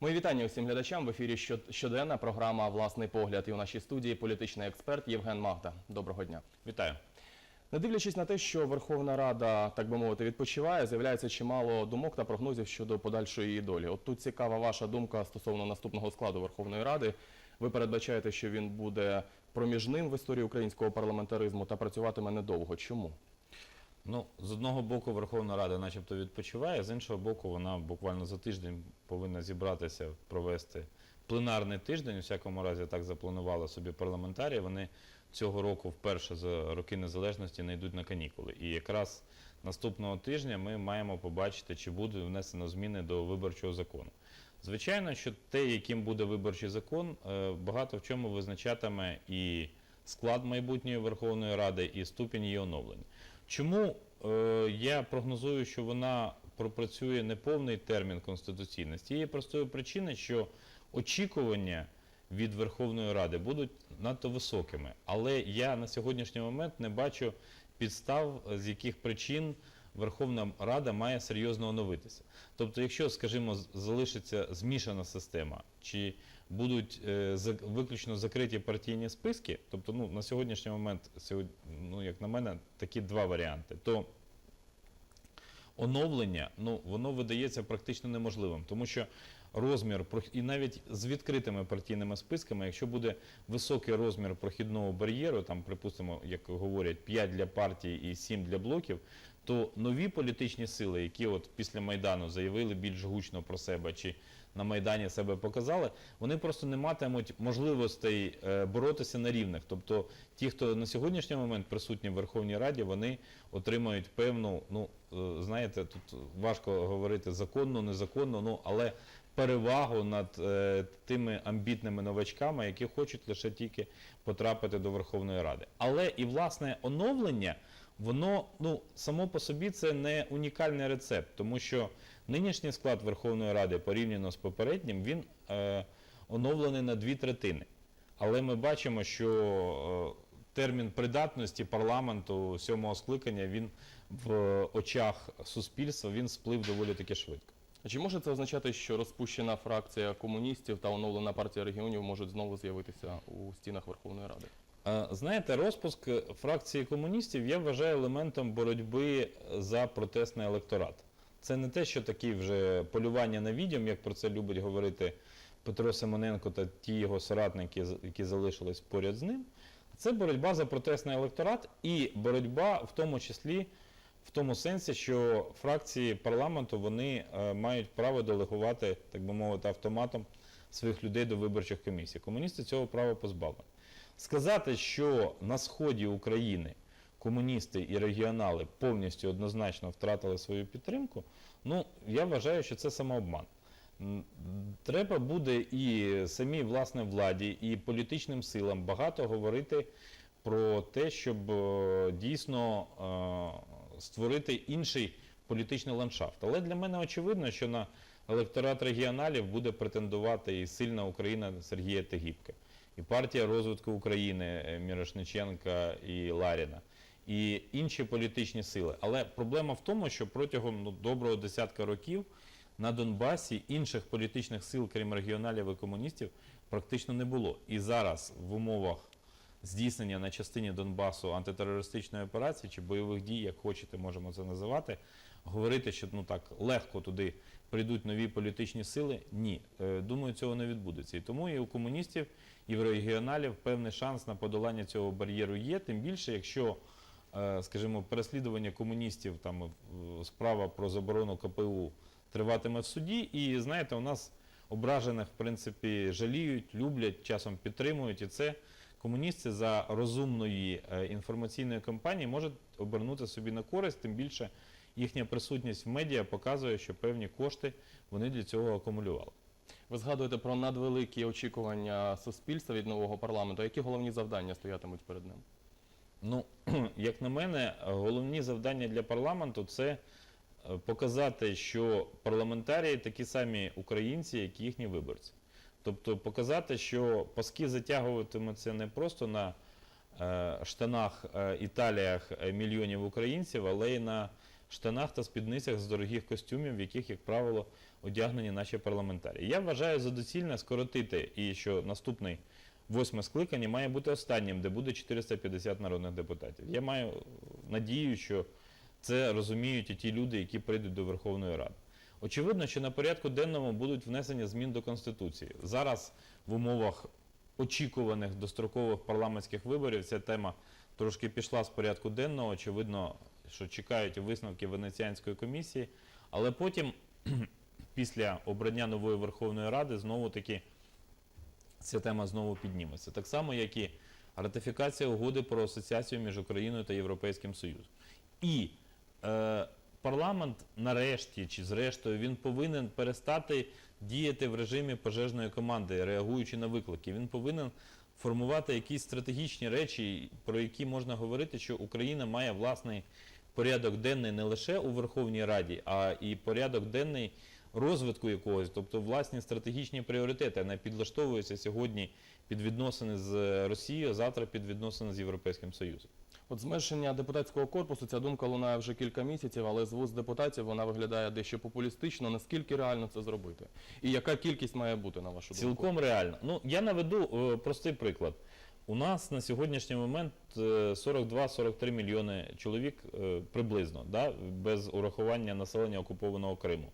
Мої вітання усім глядачам. В ефірі щоденна програма Власний погляд. І у нашій студії політичний експерт Євген Магда. Доброго дня. Вітаю. Не дивлячись на те, що Верховна Рада, так би мовити, відпочиває, з'являється чимало думок та прогнозів щодо подальшої її долі. От тут цікава ваша думка стосовно наступного складу Верховної Ради. Ви передбачаєте, що він буде проміжним в історії українського парламентаризму та працюватиме недовго. Чому? Ну, з одного боку, Верховна Рада, начебто, відпочиває, з іншого боку, вона буквально за тиждень повинна зібратися, провести пленарний тиждень. У всякому разі, так запланували собі парламентарії. Вони цього року вперше за роки незалежності не йдуть на канікули. І якраз наступного тижня ми маємо побачити, чи буде внесено зміни до виборчого закону. Звичайно, що те, яким буде виборчий закон, е, багато в чому визначатиме і склад майбутньої Верховної Ради, і ступінь її оновлення. Чому я прогнозую, що вона пропрацює неповний термін конституційності? Є простою причини, що очікування від Верховної Ради будуть надто високими. Але я на сьогоднішній момент не бачу підстав, з яких причин Верховна Рада має серйозно оновитися. Тобто, якщо, скажімо, залишиться змішана система, чи будуть е, виключно закриті партійні списки, тобто ну, на сьогоднішній момент, ну, як на мене, такі два варіанти, то оновлення ну, воно видається практично неможливим, тому що розмір і навіть з відкритими партійними списками, якщо буде високий розмір прохідного бар'єру, там, припустимо, як говорять, 5 для партій і 7 для блоків, то нові політичні сили, які от після Майдану заявили більш гучно про себе чи на Майдані себе показали, вони просто не матимуть можливостей е, боротися на рівних. Тобто ті, хто на сьогоднішній момент присутні в Верховній Раді, вони отримають певну, ну е, знаєте, тут важко говорити законно, незаконно, ну але перевагу над е, тими амбітними новачками, які хочуть лише тільки потрапити до Верховної Ради. Але і власне оновлення, воно ну само по собі це не унікальний рецепт, тому що нинішній склад Верховної Ради порівняно з попереднім, він е, оновлений на дві третини. Але ми бачимо, що е, термін придатності парламенту сьомого скликання він в очах суспільства він сплив доволі таки швидко. Чи може це означати, що розпущена фракція комуністів та оновлена партія регіонів можуть знову з'явитися у стінах Верховної Ради? Е, Знаєте, розпуск фракції комуністів я вважаю елементом боротьби за протестний електорат. Це не те, що такі вже полювання на відьом, як про це любить говорити Петро Симоненко та ті його соратники, які залишились поряд з ним. Це боротьба за протестний електорат і боротьба в тому числі в тому сенсі, що фракції парламенту вони е, мають право делегувати, так би мовити, автоматом своїх людей до виборчих комісій. Комуністи цього права позбавлені. Сказати, що на сході України комуністи і регіонали повністю однозначно втратили свою підтримку, ну я вважаю, що це самообман. Треба буде і самій власне владі, і політичним силам багато говорити про те, щоб е, дійсно е, створити інший політичний ландшафт. Але для мене очевидно, що на електорат регіоналів буде претендувати і сильна Україна Сергія Тегібка, і партія розвитку України е, Мірошниченка і Ларіна, і інші політичні сили. Але проблема в тому, що протягом ну, доброго десятка років на Донбасі інших політичних сил, крім регіоналів і комуністів, практично не було. І зараз в умовах здійснення на частині Донбасу антитерористичної операції чи бойових дій, як хочете, можемо це називати, говорити, що ну так легко туди прийдуть нові політичні сили. Ні, Е, думаю, цього не відбудеться. І тому і у комуністів, і в регіоналів певний шанс на подолання цього бар'єру є. Тим більше, якщо, е, скажімо, переслідування комуністів, там справа про заборону КПУ триватиме в суді, і знаєте, у нас ображених, в принципі, жаліють, люблять, часом підтримують, і це комуністи за розумної е, інформаційної кампанії можуть обернути собі на користь, тим більше їхня присутність в медіа показує, що певні кошти вони для цього акумулювали. Ви згадуєте про надвеликі очікування суспільства від нового парламенту. Які головні завдання стоятимуть перед ним? Ну, як на мене, головні завдання для парламенту це е, показати, що парламентарії такі самі українці, як і їхні виборці. Тобто показати, що паски затягуватимуться не просто на е, штанах, е, італіях мільйонів українців, але й на штанах та спідницях з дорогих костюмів, в яких, як правило, одягнені наші парламентарі. Я вважаю за доцільне скоротити і що наступний восьме скликання має бути останнім, де буде 450 народних депутатів. Я маю надію, що це розуміють і ті люди, які прийдуть до Верховної Ради. Очевидно, що на порядку денному будуть внесення змін до Конституції. Зараз в умовах очікуваних дострокових парламентських виборів ця тема трошки пішла з порядку денного. Очевидно, що чекають висновки Венеціанської комісії, але потім, після обрання нової Верховної Ради, знову таки ця тема знову підніметься. Так само, як і ратифікація угоди про асоціацію між Україною та Європейським Союзом. І е, парламент нарешті чи зрештою він повинен перестати діяти в режимі пожежної команди, реагуючи на виклики. Він повинен формувати якісь стратегічні речі, про які можна говорити, що Україна має власний порядок денний не лише у Верховній Раді, а і порядок денний розвитку якогось, тобто власні стратегічні пріоритети. Вона підлаштовується сьогодні під відносини з Росією, завтра під відносини з Європейським Союзом. От зменшення депутатського корпусу, ця думка лунає вже кілька місяців, але з вуст депутатів вона виглядає дещо популістично. Наскільки реально це зробити? І яка кількість має бути, на вашу думку? Цілком реально. Ну, я наведу е, простий приклад. У нас на сьогоднішній момент е, 42-43 мільйони чоловік е, приблизно, да, без урахування населення окупованого Криму.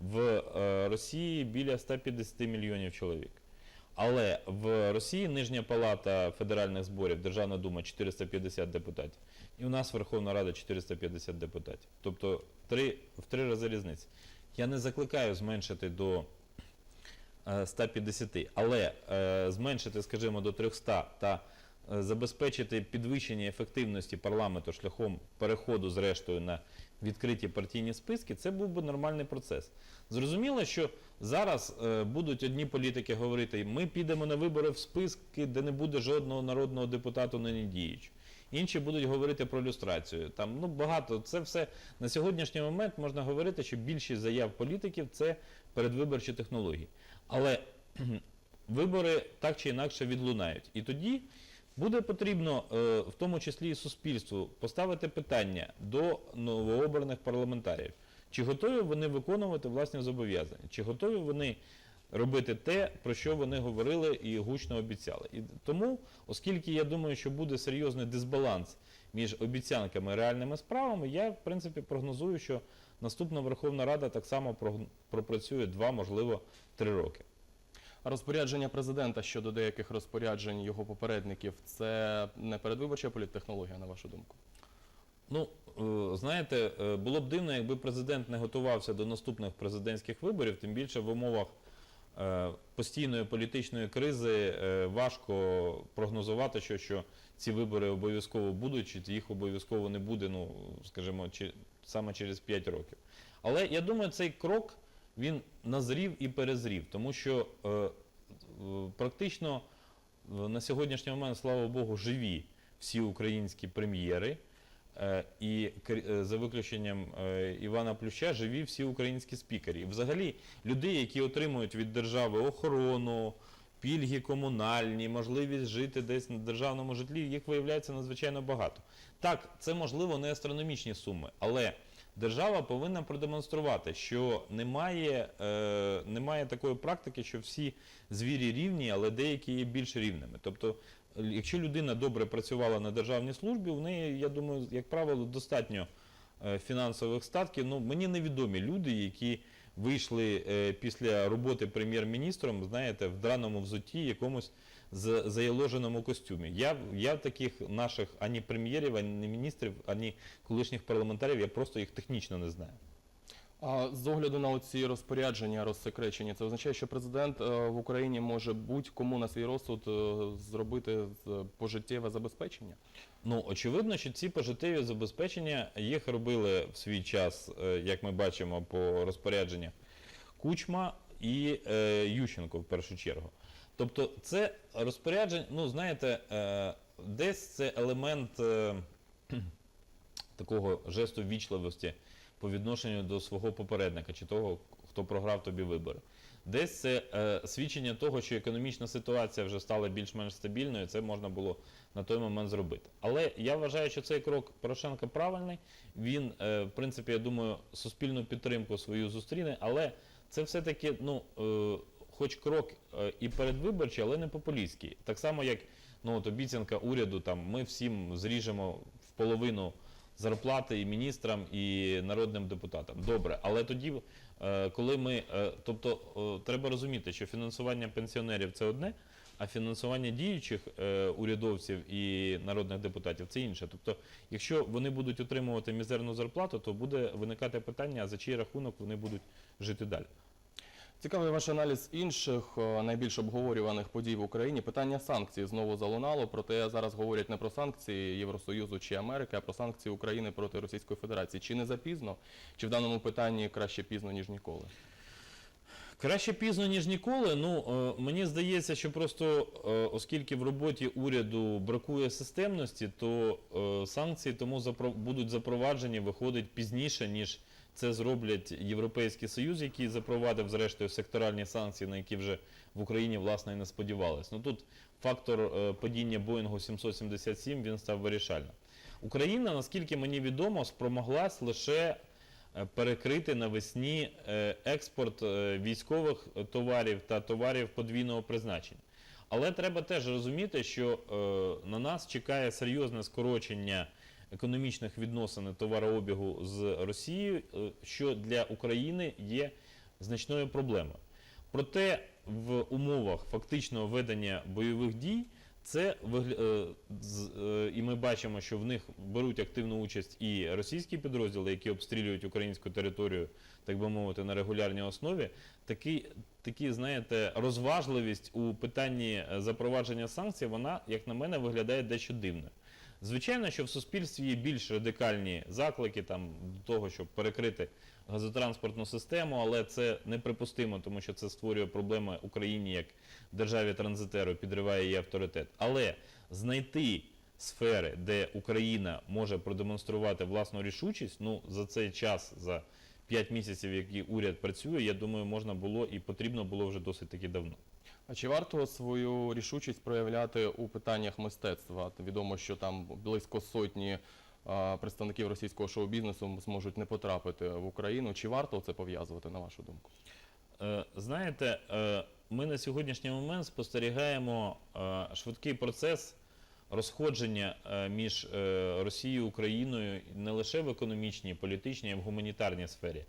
В е, Росії біля 150 мільйонів чоловік. Але в Росії Нижня палата федеральних зборів, Державна дума 450 депутатів. І у нас Верховна Рада 450 депутатів. Тобто три, в три рази різниця. Я не закликаю зменшити до е, 150, але е, зменшити, скажімо, до 300 та е, забезпечити підвищення ефективності парламенту шляхом переходу, зрештою, на відкриті партійні списки, це був би нормальний процес. Зрозуміло, що зараз е, будуть одні політики говорити, ми підемо на вибори в списки, де не буде жодного народного депутату нині діючого. Інші будуть говорити про люстрацію. Там ну багато це все на сьогоднішній момент можна говорити, що більшість заяв політиків це передвиборчі технології. Але вибори так чи інакше відлунають. І тоді буде потрібно, е, в тому числі і суспільству, поставити питання до новообраних парламентарів. Чи готові вони виконувати власні зобов'язання? Чи готові вони робити те, про що вони говорили і гучно обіцяли? І тому, оскільки я думаю, що буде серйозний дисбаланс між обіцянками і реальними справами, я в принципі прогнозую, що наступна Верховна Рада так само пропрацює два, можливо, три роки. Розпорядження президента щодо деяких розпоряджень його попередників це не передвиборча політтехнологія, на вашу думку? Ну, е, знаєте, е, було б дивно, якби президент не готувався до наступних президентських виборів, тим більше в умовах е, постійної політичної кризи важко прогнозувати, що, що ці вибори обов'язково будуть, чи їх обов'язково не буде, ну, скажімо, чи, саме через 5 років. Але я думаю, цей крок він назрів і перезрів, тому що е, е, практично е, на сьогоднішній момент, слава Богу, живі всі українські прем'єри. Е, І за виключенням Івана Плюща живі всі українські спікери. Взагалі людей, які отримують від держави охорону, пільги комунальні, можливість жити десь на державному житлі, їх виявляється надзвичайно багато. Так, це можливо не астрономічні суми, але держава повинна продемонструвати, що немає, е, немає такої практики, що всі звірі рівні, але деякі є більш рівними. Тобто Якщо людина добре працювала на державній службі, у неї, я думаю, як правило, достатньо е, фінансових статків. Ну, мені невідомі люди, які вийшли е, після роботи прем'єр-міністром, знаєте, в драному взутті, якомусь з- заяложеному костюмі. Я, я таких наших ані прем'єрів, ані міністрів, ані колишніх парламентарів, я просто їх технічно не знаю. З огляду на ці розпорядження розсекречені, це означає, що президент е, в Україні може будь-кому на свій розсуд е, зробити пожиттєве забезпечення? Ну, очевидно, що ці пожиттєві забезпечення їх робили в свій час, е, як ми бачимо по розпорядженнях, Кучма і Ющенко в першу чергу. Тобто це розпорядження, ну знаєте, десь це елемент такого жесту ввічливості по відношенню до свого попередника чи того, хто програв тобі вибори. Десь це е, свідчення того, що економічна ситуація вже стала більш-менш стабільною, це можна було на той момент зробити. Але я вважаю, що цей крок Порошенка правильний. Він, е, в принципі, я думаю, суспільну підтримку свою зустріне, але це все-таки, ну, е, хоч крок е, і передвиборчий, але не популістський. Так само, як ну, от обіцянка уряду, там, ми всім зріжемо в половину зарплати і міністрам, і народним депутатам. Добре, але тоді, е, коли ми, е, тобто, е, треба розуміти, що фінансування пенсіонерів це одне, а фінансування діючих урядовців і народних депутатів це інше. Тобто, якщо вони будуть отримувати мізерну зарплату, то буде виникати питання, за чий рахунок вони будуть жити далі. Цікавий ваш аналіз інших е, найбільш обговорюваних подій в Україні. Питання санкцій знову залунало. Проте зараз говорять не про санкції Євросоюзу чи Америки, а про санкції України проти Російської Федерації. Чи не запізно, чи в даному питанні краще пізно ніж ніколи? Краще пізно, ніж ніколи. Ну е, мені здається, що просто е, оскільки в роботі уряду бракує системності, то санкції тому будуть запроваджені, виходить пізніше, ніж це зроблять Європейський Союз, який запровадив зрештою секторальні санкції, на які вже в Україні власне і не сподівались. Ну тут фактор е, падіння Боїнгу 777 він став вирішальним. Україна, наскільки мені відомо, спромоглась лише е, перекрити навесні е, експорт військових товарів та товарів подвійного призначення. Але треба теж розуміти, що на нас чекає серйозне скорочення економічних відносин товарообігу з Росією, е, що для України є значною проблемою. Проте в умовах фактичного ведення бойових дій це е, е, і ми бачимо, що в них беруть активну участь і російські підрозділи, які обстрілюють українську територію, так би мовити, на регулярній основі. Такі, такі знаєте, розважливість у питанні запровадження санкцій, вона, як на мене, виглядає дещо дивною. Звичайно, що в суспільстві є більш радикальні заклики там, до того, щоб перекрити газотранспортну систему, але це неприпустимо, тому що це створює проблеми Україні як державі транзитеру, підриває її авторитет. Але знайти сфери, де Україна може продемонструвати власну рішучість, ну за цей час, за 5 місяців, які уряд працює, я думаю, можна було і потрібно було вже досить таки давно. А чи варто свою рішучість проявляти у питаннях мистецтва? Відомо, що там близько сотні а, представників російського шоу-бізнесу зможуть не потрапити в Україну. Чи варто це пов'язувати, на вашу думку? Е, Знаєте, е, ми на сьогоднішній момент спостерігаємо е, швидкий процес розходження е, між е, Росією і Україною не лише в економічній, політичній, а й в гуманітарній сфері.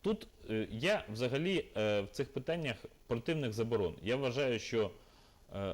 Тут е, я взагалі в цих питаннях противник заборон. Я вважаю, що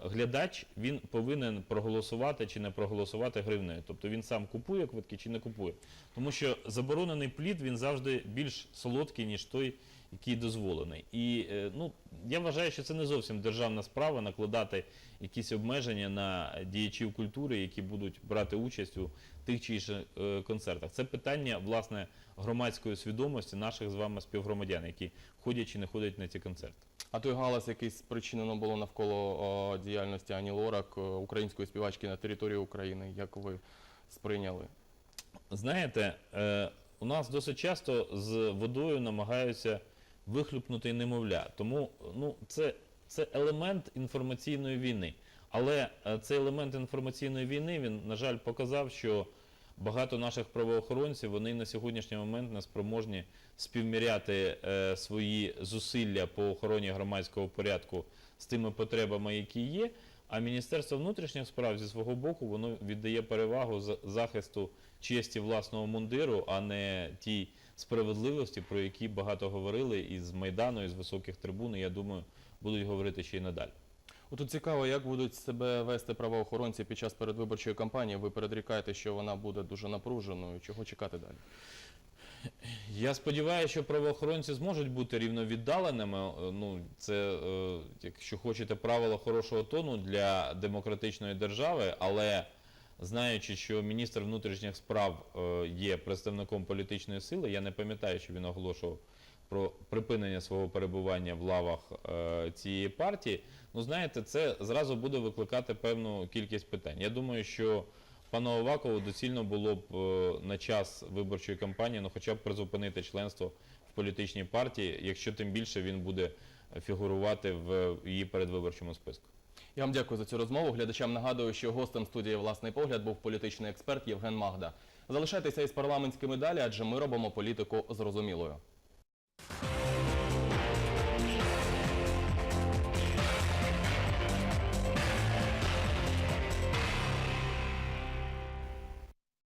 глядач він повинен проголосувати чи не проголосувати гривнею. Тобто він сам купує квитки чи не купує. Тому що заборонений плід він завжди більш солодкий, ніж той, який дозволений. І е, ну, я вважаю, що це не зовсім державна справа накладати якісь обмеження на діячів культури, які будуть брати участь у тих чи інших е, концертах. Це питання власне громадської свідомості наших з вами співгромадян, які ходять чи не ходять на ці концерти. А той галас, який спричинено було навколо о, діяльності Ані Лорак, о, української співачки на території України, як ви сприйняли? Знаєте, е, у нас досить часто з водою намагаються вихлюпнути немовля. Тому ну, це, це елемент інформаційної війни. Але е, цей елемент інформаційної війни, він, на жаль, показав, що багато наших правоохоронців вони на сьогоднішній момент не спроможні співміряти е, свої зусилля по охороні громадського порядку з тими потребами, які є. А Міністерство внутрішніх справ зі свого боку воно віддає перевагу за- захисту честі власного мундиру, а не тій справедливості, про які багато говорили із Майдану, із високих трибун, і я думаю, будуть говорити ще й надалі. От цікаво, як будуть себе вести правоохоронці під час передвиборчої кампанії. Ви передрікаєте, що вона буде дуже напруженою. Чого чекати далі? Я сподіваюся, що правоохоронці зможуть бути рівновіддаленими. Е, Ну, це, е, якщо хочете, правило хорошого тону для демократичної держави, але знаючи, що міністр внутрішніх справ е, є представником політичної сили, я не пам'ятаю, що він оголошував про припинення свого перебування в лавах е, цієї партії. Ну, знаєте, це зразу буде викликати певну кількість питань. Я думаю, що пану Авакову доцільно було б е, на час виборчої кампанії, ну хоча б призупинити членство в політичній партії, якщо тим більше він буде фігурувати в її передвиборчому списку. Я вам дякую за цю розмову. Глядачам нагадую, що гостем студії Власний погляд був політичний експерт Євген Магда. Залишайтеся із парламентськими далі, адже ми робимо політику зрозумілою.